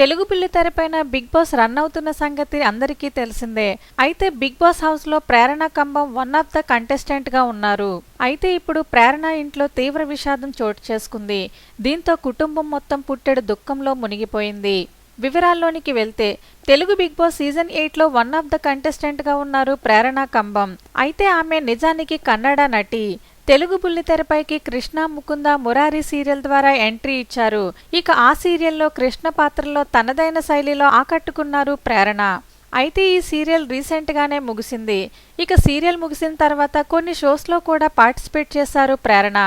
తెలుగు పిల్లి తెరపైన big boss run అవుతున్న సంగతి అందరికీ తెలిసిందే. అయితే బిగ్ బాస్ హౌస్లో Prerana Kambam one of the కంటెస్టెంట్గా ఉన్నారు. అయితే ఇప్పుడు ప్రేరణ ఇంట్లో తీవ్ర విషాదం చోటు చేసుకుంది. దీంతో కుటుంబం మొత్తం పుట్టెడు దుఃఖంలో మునిగిపోయింది. వివరాల్లోనికి వెళ్తే తెలుగు బిగ్ బాస్ సీజన్ ఎయిట్లో వన్ ఆఫ్ ద కంటెస్టెంట్గా ఉన్నారు ప్రేరణ కంబం. అయితే ఆమె నిజానికి కన్నడ నటి. తెలుగు బుల్లితెరపైకి కృష్ణ ముకుంద మురారి సీరియల్ ద్వారా ఎంట్రీ ఇచ్చారు. ఇక ఆ సీరియల్లో కృష్ణ పాత్రలో తనదైన శైలిలో ఆకట్టుకున్నారు ప్రేరణ. అయితే ఈ సీరియల్ రీసెంట్గానే ముగిసింది. ఇక సీరియల్ ముగిసిన తర్వాత కొన్ని షోస్లో కూడా పార్టిసిపేట్ చేశారు ప్రేరణ.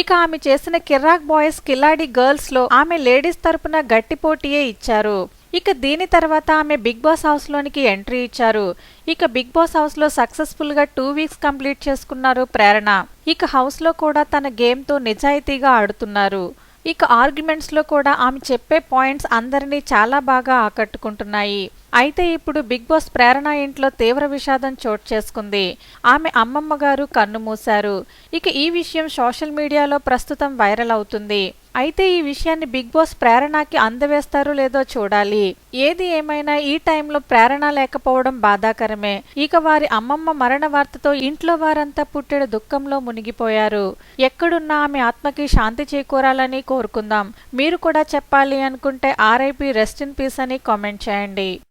ఇక ఆమె చేసిన కిర్రాక్ బాయ్స్ కిల్లాడి గర్ల్స్లో ఆమె లేడీస్ తరపున గట్టి పోటీయే ఇచ్చారు. ఇక దీని తర్వాత ఆమె బిగ్ బాస్ హౌస్లోనికి ఎంట్రీ ఇచ్చారు. ఇక బిగ్ బాస్ హౌస్లో సక్సెస్ఫుల్గా టూ వీక్స్ కంప్లీట్ చేసుకున్నారు ప్రేరణ. ఇక హౌస్లో కూడా తన గేమ్తో నిజాయితీగా ఆడుతున్నారు. ఇక ఆర్గ్యుమెంట్స్లో కూడా ఆమె చెప్పే పాయింట్స్ అందరినీ చాలా బాగా ఆకట్టుకుంటున్నాయి. అయితే ఇప్పుడు బిగ్ బాస్ ప్రేరణ ఇంట్లో తీవ్ర విషాదం చోటు చేసుకుంది. ఆమె అమ్మమ్మ గారు కన్ను మూశారు. ఇక ఈ విషయం సోషల్ మీడియాలో ప్రస్తుతం వైరల్ అవుతుంది. అయితే ఈ విషయాన్ని బిగ్ బాస్ ప్రేరణకి అందవేస్తారో లేదో చూడాలి. ఏది ఏమైనా ఈ టైంలో ప్రేరణ లేకపోవడం బాధాకరమే. ఇక వారి అమ్మమ్మ మరణ వార్తతో ఇంట్లో వారంతా పుట్టెడు దుఃఖంలో మునిగిపోయారు. ఎక్కడున్నా ఆమె ఆత్మకి శాంతి చేకూరాలని కోరుకుందాం. మీరు కూడా చెప్పాలి అనుకుంటే ఆర్ఐపి రెస్ట్ ఇన్ పీస్ అని కామెంట్ చేయండి.